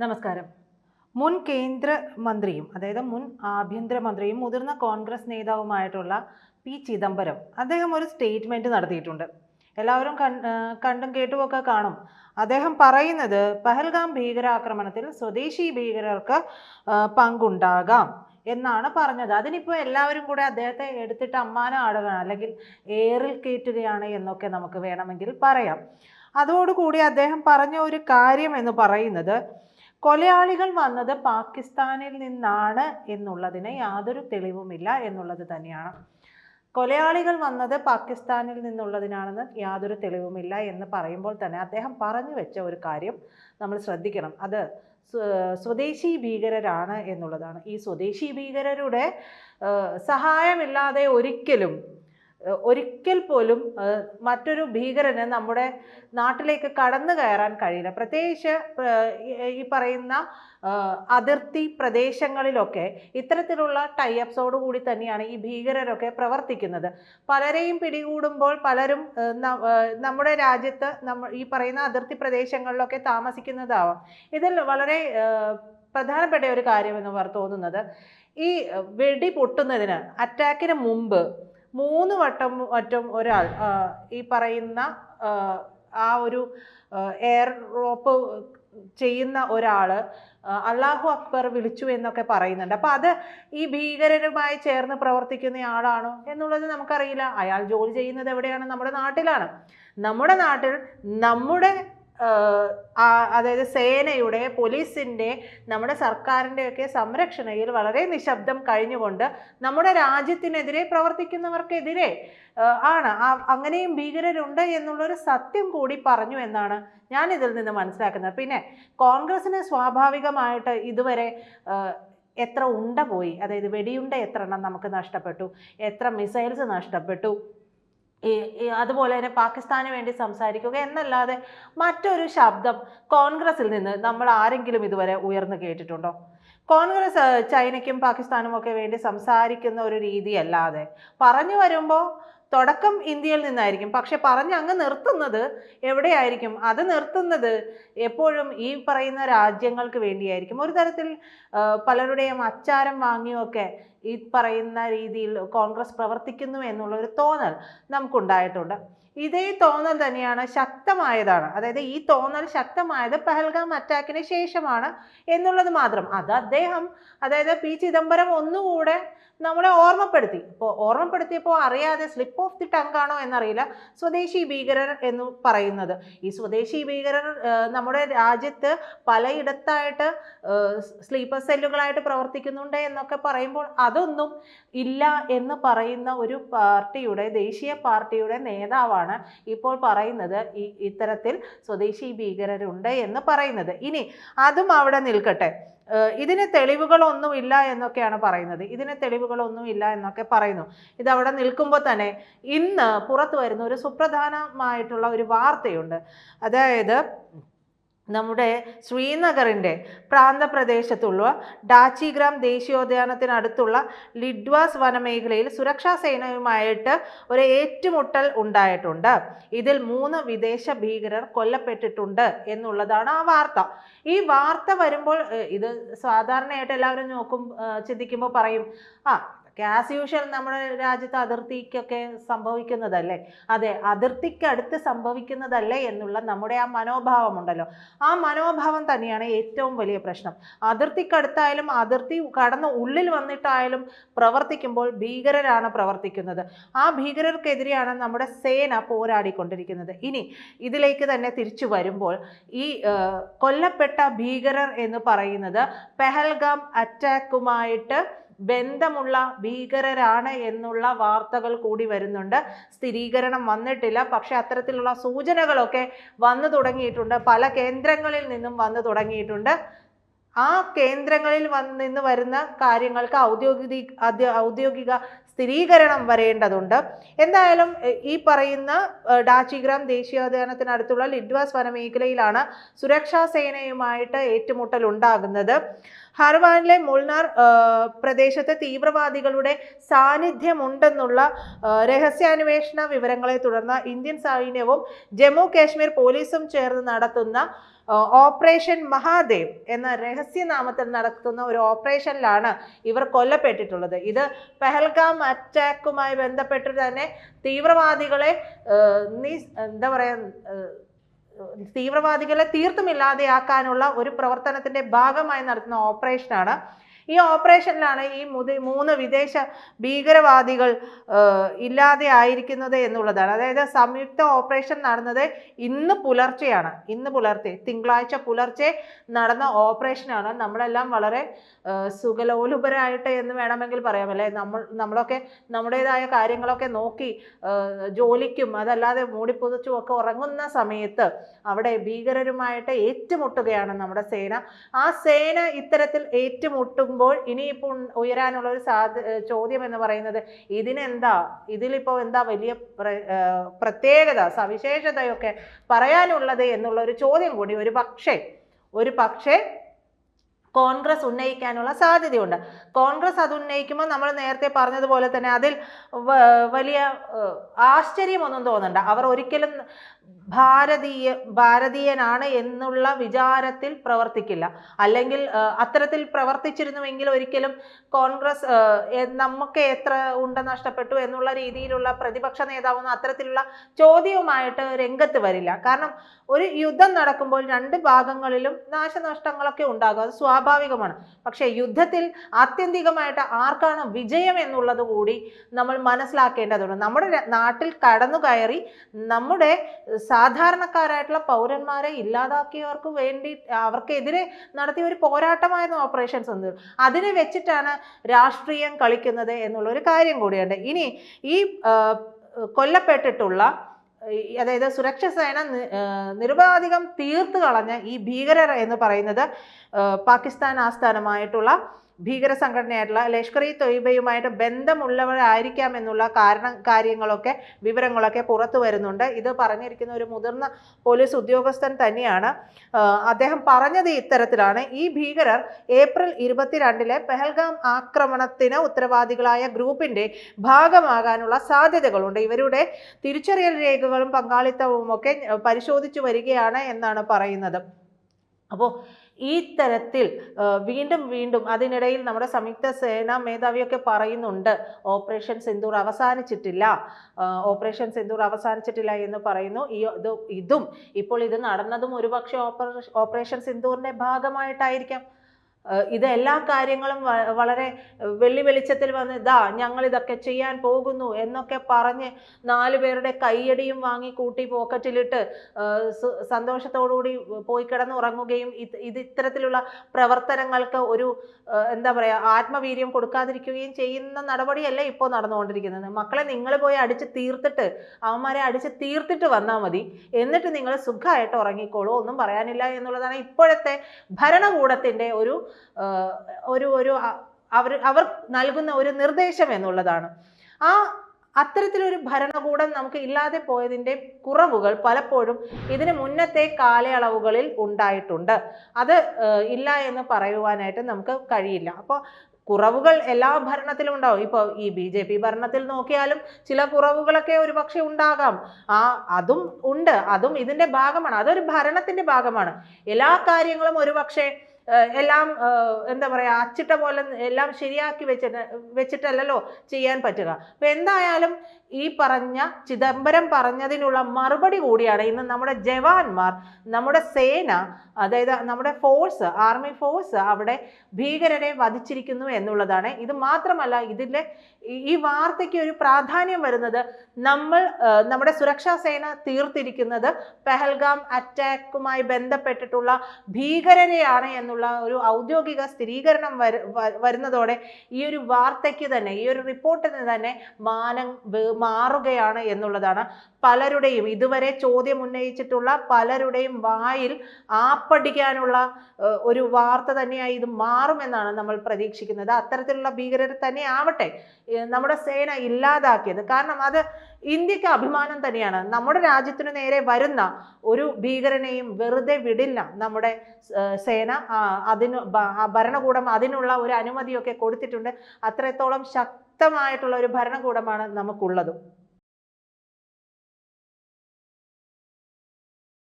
നമസ്കാരം. മുൻ കേന്ദ്ര കേന്ദ്രമന്ത്രിയും അതായത് മുൻ ആഭ്യന്തരമന്ത്രിയും മുതിർന്ന കോൺഗ്രസ് നേതാവുമായിട്ടുള്ള പി ചിദംബരം അദ്ദേഹം ഒരു സ്റ്റേറ്റ്മെന്റ് നടത്തിയിട്ടുണ്ട്. എല്ലാവരും കണ്ടും കേട്ടുമൊക്കെ കാണും. അദ്ദേഹം പറയുന്നത് പഹൽഗാം ഭീകരാക്രമണത്തിൽ സ്വദേശി ഭീകരർക്ക് പങ്കുണ്ടാകാം എന്നാണ് പറഞ്ഞത്. അതിനിപ്പോൾ എല്ലാവരും കൂടെ അദ്ദേഹത്തെ എടുത്തിട്ട് അമ്മാന ആടുകയാണ് അല്ലെങ്കിൽ ഏറിൽ കയറ്റുകയാണ് എന്നൊക്കെ നമുക്ക് വേണമെങ്കിൽ പറയാം. അതോടുകൂടി അദ്ദേഹം പറഞ്ഞ ഒരു കാര്യം എന്ന് പറയുന്നത് കൊലയാളികൾ വന്നത് പാകിസ്ഥാനിൽ നിന്നാണ് എന്നുള്ളതിന് യാതൊരു തെളിവുമില്ല എന്നുള്ളത് തന്നെയാണ്. കൊലയാളികൾ വന്നത് പാകിസ്ഥാനിൽ നിന്നുള്ളതിനാണെന്ന് യാതൊരു തെളിവുമില്ല എന്ന് പറയുമ്പോൾ തന്നെ അദ്ദേഹം പറഞ്ഞു വെച്ച ഒരു കാര്യം നമ്മൾ ശ്രദ്ധിക്കണം. അത് സ്വ- സ്വദേശി ഭീകരരാണ് എന്നുള്ളതാണ്. ഈ സ്വദേശി ഭീകരരുടെ സഹായമില്ലാതെ ഒരിക്കലും ഒരിക്കൽ പോലും മറ്റൊരു ഭീകരന് നമ്മുടെ നാട്ടിലേക്ക് കടന്നു കയറാൻ കഴിയില്ല. പ്രത്യേകിച്ച് ഈ- പറയുന്ന അതിർത്തി പ്രദേശങ്ങളിലൊക്കെ ഇത്തരത്തിലുള്ള ടൈഅപ്സോട് കൂടി തന്നെയാണ് ഈ ഭീകരരൊക്കെ പ്രവർത്തിക്കുന്നത്. പലരെയും പിടികൂടുമ്പോൾ പലരും നമ്മുടെ രാജ്യത്ത് നമ്മ ഈ പറയുന്ന അതിർത്തി പ്രദേശങ്ങളിലൊക്കെ താമസിക്കുന്നതാവാം. ഇതിൽ വളരെ പ്രധാനപ്പെട്ട ഒരു കാര്യമെന്ന് തോന്നുന്നത് ഈ വെടി പൊട്ടുന്നതിന് അറ്റാക്കിന് മുമ്പ് മൂന്ന് വട്ടം വട്ടം ഒരാൾ ഈ പറയുന്ന ആ, ഒരു എയർ റോപ്പ് ചെയ്യുന്ന ഒരാൾ അള്ളാഹു അക്ബർ വിളിച്ചു എന്നൊക്കെ പറയുന്നുണ്ട്. അപ്പോൾ അത് ഈ ഭീകരരുമായി ചേർന്ന് പ്രവർത്തിക്കുന്ന ആളാണോ എന്നുള്ളത് നമുക്കറിയില്ല. അയാൾ ജോലി ചെയ്യുന്നത് എവിടെയാണ്? നമ്മുടെ നാട്ടിലാണ്. നമ്മുടെ നാട്ടിൽ നമ്മുടെ അതായത് സേനയുടെ പോലീസിന്റെ നമ്മുടെ സർക്കാരിന്റെയൊക്കെ സംരക്ഷണയിൽ വളരെ നിശബ്ദം കഴിഞ്ഞുകൊണ്ട് നമ്മുടെ രാജ്യത്തിനെതിരെ പ്രവർത്തിക്കുന്നവർക്കെതിരെ ആണ്. അങ്ങനെയും ഭീകരരുണ്ട് എന്നുള്ളൊരു സത്യം കൂടി പറഞ്ഞു എന്നാണ് ഞാൻ ഇതിൽ നിന്ന് മനസ്സിലാക്കുന്നത്. പിന്നെ കോൺഗ്രസ്സിന് സ്വാഭാവികമായിട്ട് ഇതുവരെ എത്ര ഉണ്ട പോയി. അതായത് വെടിയുണ്ട എത്ര എണ്ണം നമുക്ക് നഷ്ടപ്പെട്ടു. എത്ര മിസൈൽസ് നഷ്ടപ്പെട്ടു. അതുപോലെ തന്നെ പാകിസ്ഥാന് വേണ്ടി സംസാരിക്കുക എന്നല്ലാതെ മറ്റൊരു ശബ്ദം കോൺഗ്രസിൽ നിന്ന് നമ്മൾ ആരെങ്കിലും ഇതുവരെ ഉയർന്നു കേട്ടിട്ടുണ്ടോ? കോൺഗ്രസ് ചൈനയ്ക്കും പാകിസ്ഥാനും ഒക്കെ വേണ്ടി സംസാരിക്കുന്ന ഒരു രീതി അല്ലാതെ പറഞ്ഞു വരുമ്പോൾ തുടക്കം ഇന്ത്യയിൽ നിന്നായിരിക്കും. പക്ഷെ പറഞ്ഞ് അങ്ങ് നിർത്തുന്നത് എവിടെയായിരിക്കും? അത് നിർത്തുന്നത് എപ്പോഴും ഈ പറയുന്ന രാജ്യങ്ങൾക്ക് വേണ്ടിയായിരിക്കും. ഒരു തരത്തിൽ പലരുടെയും അച്ചാരം വാങ്ങിയൊക്കെ ഈ പറയുന്ന രീതിയിൽ കോൺഗ്രസ് പ്രവർത്തിക്കുന്നു എന്നുള്ളൊരു തോന്നൽ നമുക്കുണ്ടായിട്ടുണ്ട്. ഇതേ തോന്നൽ തന്നെയാണ് ശക്തമായതാണ്. അതായത് ഈ തോന്നൽ ശക്തമായത് പഹൽഗാം അറ്റാക്കിന് ശേഷമാണ് എന്നുള്ളത് മാത്രം. അത് അദ്ദേഹം അതായത് പി ചിദംബരം ഒന്നുകൂടെ നമ്മളെ ഓർമ്മപ്പെടുത്തി. ഇപ്പോൾ ഓർമ്മപ്പെടുത്തിയപ്പോൾ അറിയാതെ സ്ലിപ്പ് ഓഫ് ദി ടങ് ആണോ എന്നറിയില്ല. സ്വദേശി ഭീകരർ എന്ന് പറയുന്നത്. ഈ സ്വദേശി ഭീകരർ നമ്മുടെ രാജ്യത്ത് പലയിടത്തായിട്ട് സ്ലീപ്പർ സെല്ലുകളായിട്ട് പ്രവർത്തിക്കുന്നുണ്ട് എന്നൊക്കെ പറയുമ്പോൾ അതൊന്നും ഇല്ല എന്ന് പറയുന്ന ഒരു പാർട്ടിയുടെ ദേശീയ പാർട്ടിയുടെ നേതാവാണ് ഇപ്പോൾ പറയുന്നത് ഈ ഇത്തരത്തിൽ സ്വദേശി ഭീകരരുണ്ട് എന്ന് പറയുന്നത്. ഇനി അതും അവിടെ നിൽക്കട്ടെ. ഇതിന് തെളിവുകളൊന്നും ഇല്ല എന്നൊക്കെയാണ് പറയുന്നത്. ഇതിന് തെളിവുകളൊന്നും ഇല്ല എന്നൊക്കെ പറയുന്നു. ഇതവിടെ നിൽക്കുമ്പോൾ തന്നെ ഇന്ന് പുറത്തു വരുന്ന ഒരു സുപ്രധാനമായിട്ടുള്ള ഒരു വാർത്തയുണ്ട്. അതായത് നമ്മുടെ ശ്രീനഗറിന്റെ പ്രാന്തപ്രദേശത്തുള്ള ഡാച്ചിഗ്രാം ദേശീയോദ്യാനത്തിനടുത്തുള്ള ലിഡ്വാസ് വനമേഖലയിൽ സുരക്ഷാ സേനയുമായിട്ട് ഒരു ഏറ്റുമുട്ടൽ ഉണ്ടായിട്ടുണ്ട്. ഇതിൽ മൂന്ന് വിദേശ ഭീകരർ കൊല്ലപ്പെട്ടിട്ടുണ്ട് എന്നുള്ളതാണ് ആ വാർത്ത. ഈ വാർത്ത വരുമ്പോൾ ഇത് സാധാരണയായിട്ട് എല്ലാവരും നോക്കും ചിന്തിക്കുമ്പോൾ പറയും ആ ആസ് യൂഷ്വൽ നമ്മുടെ രാജ്യത്ത് അതിർത്തിക്കൊക്കെ സംഭവിക്കുന്നതല്ലേ? അതെ അതിർത്തിക്ക് അടുത്ത് സംഭവിക്കുന്നതല്ലേ എന്നുള്ള നമ്മുടെ ആ മനോഭാവം ഉണ്ടല്ലോ ആ മനോഭാവം തന്നെയാണ് ഏറ്റവും വലിയ പ്രശ്നം. അതിർത്തിക്കടുത്തായാലും അതിർത്തി കടന്ന് ഉള്ളിൽ വന്നിട്ടായാലും പ്രവർത്തിക്കുമ്പോൾ ഭീകരരാണ് പ്രവർത്തിക്കുന്നത്. ആ ഭീകരർക്കെതിരെയാണ് നമ്മുടെ സേന പോരാടിക്കൊണ്ടിരിക്കുന്നത്. ഇനി ഇതിലേക്ക് തന്നെ തിരിച്ചു വരുമ്പോൾ ഈ കൊല്ലപ്പെട്ട ഭീകരർ എന്ന് പറയുന്നത് പെഹൽഗാം അറ്റാക്കുമായിട്ട് ബന്ധമുള്ള ഭീകരരാണ് എന്നുള്ള വാർത്തകൾ കൂടി വരുന്നുണ്ട്. സ്ഥിരീകരണം വന്നിട്ടില്ല. പക്ഷെ അത്തരത്തിലുള്ള സൂചനകളൊക്കെ വന്നു തുടങ്ങിയിട്ടുണ്ട്. പല കേന്ദ്രങ്ങളിൽ നിന്നും വന്നു തുടങ്ങിയിട്ടുണ്ട്. ആ കേന്ദ്രങ്ങളിൽ വന്ന് നിന്ന് വരുന്ന കാര്യങ്ങൾക്ക് ഔദ്യോഗിക ഔദ്യോഗിക സ്ഥിരീകരണം വരേണ്ടതുണ്ട്. എന്തായാലും ഈ പറയുന്ന ഡാച്ചിഗ്രാം ദേശീയോദ്യാനത്തിനടുത്തുള്ള ലിഡ്വാസ് വനമേഖലയിലാണ് സുരക്ഷാ സേനയുമായിട്ട് ഏറ്റുമുട്ടൽ ഉണ്ടാകുന്നത് ഹർവാനിലെ മുൾനാർ പ്രദേശത്ത് തീവ്രവാദികളുടെ സാന്നിധ്യമുണ്ടെന്നുള്ള രഹസ്യാന്വേഷണ വിവരങ്ങളെ തുടർന്ന് ഇന്ത്യൻ സൈന്യവും ജമ്മു കാശ്മീർ പോലീസും ചേർന്ന് നടത്തുന്ന ഓപ്പറേഷൻ മഹാദേവ് എന്ന രഹസ്യനാമത്തിൽ നടത്തുന്ന ഒരു ഓപ്പറേഷനിലാണ് ഇവർ കൊല്ലപ്പെട്ടിട്ടുള്ളത്. ഇത് പെഹൽഗാം അറ്റാക്കുമായി ബന്ധപ്പെട്ട് തന്നെ തീവ്രവാദികളെ എന്താ പറയാ ആ, തീവ്രവാദികളെ തീർത്തും ഇല്ലാതെയാക്കാനുള്ള ഒരു പ്രവർത്തനത്തിന്റെ ഭാഗമായി നടത്തുന്ന ഓപ്പറേഷനാണ് ഈ ഓപ്പറേഷനിലാണ് ഈ മുതി മൂന്ന് വിദേശ ഭീകരവാദികൾ ഇല്ലാതെ ആയിരിക്കുന്നത് എന്നുള്ളതാണ്. അതായത് സംയുക്ത ഓപ്പറേഷൻ നടന്നത് ഇന്ന് പുലർച്ചെയാണ്. ഇന്ന് പുലർച്ചെ തിങ്കളാഴ്ച പുലർച്ചെ നടന്ന ഓപ്പറേഷനാണ്. നമ്മളെല്ലാം വളരെ സുഖലോലുപരായിട്ട് എന്ന് വേണമെങ്കിൽ പറയാം. അല്ലേ? നമ്മൾ നമ്മളൊക്കെ നമ്മുടേതായ കാര്യങ്ങളൊക്കെ നോക്കി ജോലിക്കും അതല്ലാതെ മൂടിപ്പുതച്ചും ഒക്കെ ഉറങ്ങുന്ന സമയത്ത് അവിടെ ഭീകരരുമായിട്ട് ഏറ്റുമുട്ടുകയാണ് നമ്മുടെ സേന. ആ സേന ഇത്തരത്തിൽ ഏറ്റുമുട്ടുമ്പോൾ ഇനിയിപ്പോൾ ഉയരാനുള്ള ഒരു സാധ്യ ചോദ്യം എന്ന് പറയുന്നത് ഇതിനെന്താ? ഇതിലിപ്പോൾ എന്താ വലിയ പ്ര- പ്രത്യേകത സവിശേഷതയൊക്കെ പറയാനുള്ളത് എന്നുള്ള ഒരു ചോദ്യം കൂടി ഒരു പക്ഷേ ഒരു പക്ഷേ കോൺഗ്രസ് ഉന്നയിക്കാനുള്ള സാധ്യതയുണ്ട്. കോൺഗ്രസ് അത് ഉന്നയിക്കുമ്പോൾ നമ്മൾ നേരത്തെ പറഞ്ഞതുപോലെ തന്നെ അതിൽ വലിയ ആശ്ചര്യമൊന്നും തോന്നണ്ട. അവർ ഒരിക്കലും ഭാരതീയ ഭാരതീയനാണ് എന്നുള്ള വിചാരത്തിൽ പ്രവർത്തിക്കില്ല. അല്ലെങ്കിൽ അത്തരത്തിൽ പ്രവർത്തിച്ചിരുന്നുവെങ്കിൽ ഒരിക്കലും കോൺഗ്രസ് നമുക്ക് എത്ര ഉണ്ട നഷ്ടപ്പെട്ടു എന്നുള്ള രീതിയിലുള്ള പ്രതിപക്ഷ നേതാവൊന്നും അത്തരത്തിലുള്ള ചോദ്യവുമായിട്ട് രംഗത്ത് വരില്ല. കാരണം ഒരു യുദ്ധം നടക്കുമ്പോൾ രണ്ട് ഭാഗങ്ങളിലും നാശനഷ്ടങ്ങളൊക്കെ ഉണ്ടാകും. അത് സ്വാഭാവികമാണ്. പക്ഷേ യുദ്ധത്തിൽ ആത്യന്തികമായിട്ട് ആർക്കാണ് വിജയം എന്നുള്ളത് കൂടി നമ്മൾ മനസ്സിലാക്കേണ്ടതുണ്ട്. നമ്മുടെ നാട്ടിൽ കടന്നു കയറി നമ്മുടെ സാധാരണക്കാരായിട്ടുള്ള പൗരന്മാരെ ഇല്ലാതാക്കിയവർക്ക് വേണ്ടി അവർക്കെതിരെ നടത്തിയ ഒരു പോരാട്ടമായിരുന്നു ഓപ്പറേഷൻ സിന്ദൂർ അതിനെ വെച്ചിട്ടാണ് രാഷ്ട്രീയം കളിക്കുന്നത് എന്നുള്ള ഒരു കാര്യം കൂടിയുണ്ട്. ഇനി ഈ കൊല്ലപ്പെട്ടിട്ടുള്ള അതായത് സുരക്ഷാ സേന നി- ആ, നിരുപാധികം തീർത്ത് കളഞ്ഞ ഈ ഭീകരർ എന്ന് പറയുന്നത് പാകിസ്ഥാൻ ആസ്ഥാനമായിട്ടുള്ള ഭീകര സംഘടനയായിട്ടുള്ള ലഷ്കർ ഇ തൊയ്ബയുമായിട്ട് ബന്ധമുള്ളവരായിരിക്കാം എന്നുള്ള കാരണം കാര്യങ്ങളൊക്കെ വിവരങ്ങളൊക്കെ പുറത്തു വരുന്നുണ്ട്. ഇത് പറഞ്ഞിരിക്കുന്ന ഒരു മുതിർന്ന പോലീസ് ഉദ്യോഗസ്ഥൻ തന്നെയാണ്. അദ്ദേഹം പറഞ്ഞത് ഇത്തരത്തിലാണ്. ഈ ഭീകരർ ഏപ്രിൽ ഇരുപത്തിരണ്ടിലെ പെഹൽഗാം ആക്രമണത്തിന് ഉത്തരവാദികളായ ഗ്രൂപ്പിന്റെ ഭാഗമാകാനുള്ള സാധ്യതകളുണ്ട്. ഇവരുടെ തിരിച്ചറിയൽ രേഖകളും പങ്കാളിത്തവും ഒക്കെ പരിശോധിച്ചു വരികയാണ് എന്നാണ് പറയുന്നത്. അപ്പോൾ ഈ തരത്തിൽ വീണ്ടും വീണ്ടും അതിനിടയിൽ നമ്മുടെ സംയുക്ത സേനാ മേധാവിയൊക്കെ പറയുന്നുണ്ട് ഓപ്പറേഷൻ സിന്ദൂർ അവസാനിച്ചിട്ടില്ല ഓപ്പറേഷൻ സിന്ദൂർ അവസാനിച്ചിട്ടില്ല എന്ന് പറയുന്നു. ഈ ഇത് ഇപ്പോൾ ഇത് നടന്നതും ഒരുപക്ഷെ ഓപ്പറേഷൻ സിന്ദൂറിന്റെ ഭാഗമായിട്ടായിരിക്കാം. ഇത് എല്ലാ കാര്യങ്ങളും വളരെ വെള്ളി വെളിച്ചത്തിൽ വന്ന് ഇതാ ഞങ്ങൾ ഇതൊക്കെ ചെയ്യാൻ പോകുന്നു എന്നൊക്കെ പറഞ്ഞ് നാല് പേരുടെ കൈയടിയും വാങ്ങി കൂട്ടി പോക്കറ്റിലിട്ട് സന്തോഷത്തോടുകൂടി പോയി കിടന്ന് ഉറങ്ങുകയും ഇത് ഇത് ഇത്തരത്തിലുള്ള പ്രവർത്തനങ്ങൾക്ക് ഒരു എന്താ പറയുക ആത്മവീര്യം കൊടുക്കാതിരിക്കുകയും ചെയ്യുന്ന നടപടിയല്ല ഇപ്പോൾ നടന്നുകൊണ്ടിരിക്കുന്നത്. മക്കളെ നിങ്ങൾ പോയി അടിച്ച് തീർത്തിട്ട് അവന്മാരെ അടിച്ച് തീർത്തിട്ട് വന്നാൽ മതി. എന്നിട്ട് നിങ്ങൾ സുഖമായിട്ട് ഉറങ്ങിക്കോളൂ. ഒന്നും പറയാനില്ല എന്നുള്ളതാണ് ഇപ്പോഴത്തെ ഭരണകൂടത്തിന്റെ ഒരു ഒരു ഒരു അവർ അവർ നൽകുന്ന ഒരു നിർദ്ദേശം എന്നുള്ളതാണ്. ആ അത്തരത്തിലൊരു ഭരണകൂടം നമുക്ക് ഇല്ലാതെ പോയതിന്റെ കുറവുകൾ പലപ്പോഴും ഇതിന് മുന്നത്തെ കാലയളവുകളിൽ ഉണ്ടായിട്ടുണ്ട്. അത് ഇല്ല എന്ന് പറയുവാനായിട്ട് നമുക്ക് കഴിയില്ല. അപ്പോൾ കുറവുകൾ എല്ലാ ഭരണത്തിലും ഉണ്ടാവും. ഇപ്പോൾ ഈ ബി ജെ പി ഭരണത്തിൽ നോക്കിയാലും ചില കുറവുകളൊക്കെ ഒരു പക്ഷേ ഉണ്ടാകാം. ആ അതും ഉണ്ട്. അതും ഇതിന്റെ ഭാഗമാണ്. അതൊരു ഭരണത്തിന്റെ ഭാഗമാണ്. എല്ലാ കാര്യങ്ങളും ഒരു പക്ഷേ ഏഹ്, എല്ലാം എന്താ പറയുക അച്ചിട്ട പോലെ എല്ലാം ശരിയാക്കി വെച്ചിട്ട് വെച്ചിട്ടല്ലല്ലോ ചെയ്യാൻ പറ്റുക. അപ്പോൾ എന്തായാലും ഈ പറഞ്ഞ ചിദംബരം പറഞ്ഞതിനുള്ള മറുപടി കൂടിയാണ് ഇന്ന് നമ്മുടെ ജവാന്മാർ നമ്മുടെ സേന അതായത് നമ്മുടെ ഫോഴ്സ് ആർമി ഫോഴ്സ് അവിടെ ഭീകരരെ വധിച്ചിരിക്കുന്നു എന്നുള്ളതാണ്. ഇത് മാത്രമല്ല ഇതിന്റെ ഈ- വാർത്തയ്ക്ക് ഒരു പ്രാധാന്യം വരുന്നത് നമ്മൾ നമ്മുടെ സുരക്ഷാ സേന തീർത്തിരിക്കുന്നത് പെഹൽഗാം അറ്റാക്കുമായി ബന്ധപ്പെട്ടിട്ടുള്ള ഭീകരരെയാണ് എന്നുള്ള ഒരു ഔദ്യോഗിക സ്ഥിരീകരണം വരു- വരുന്നതോടെ ഈ ഒരു വാർത്തയ്ക്ക് തന്നെ ഈ ഒരു റിപ്പോർട്ടിന് തന്നെ മാനം മാറുകയാണ് എന്നുള്ളതാണ് പലരുടെയും ഇതുവരെ ചോദ്യം ഉന്നയിച്ചിട്ടുള്ള പലരുടെയും വായിൽ ആപ്പടിക്കാനുള്ള ഒരു വാർത്ത തന്നെയായി ഇത് മാറുമെന്നാണ് നമ്മൾ പ്രതീക്ഷിക്കുന്നത്. അത്തരത്തിലുള്ള ഭീകരർ തന്നെ ആവട്ടെ നമ്മുടെ സേന ഇല്ലാതാക്കിയത്. കാരണം അത് ഇന്ത്യയ്ക്ക് അഭിമാനം തന്നെയാണ്. നമ്മുടെ രാജ്യത്തിനു നേരെ വരുന്ന ഒരു ഭീകരനെയും വെറുതെ വിടില്ല നമ്മുടെ സേന. അതിന് ഭരണകൂടം അതിനുള്ള ഒരു അനുമതിയൊക്കെ കൊടുത്തിട്ടുണ്ട്. അത്രത്തോളം ശക്തമായിട്ടുള്ള ഒരു ഭരണകൂടമാണ് നമുക്കുള്ളതും.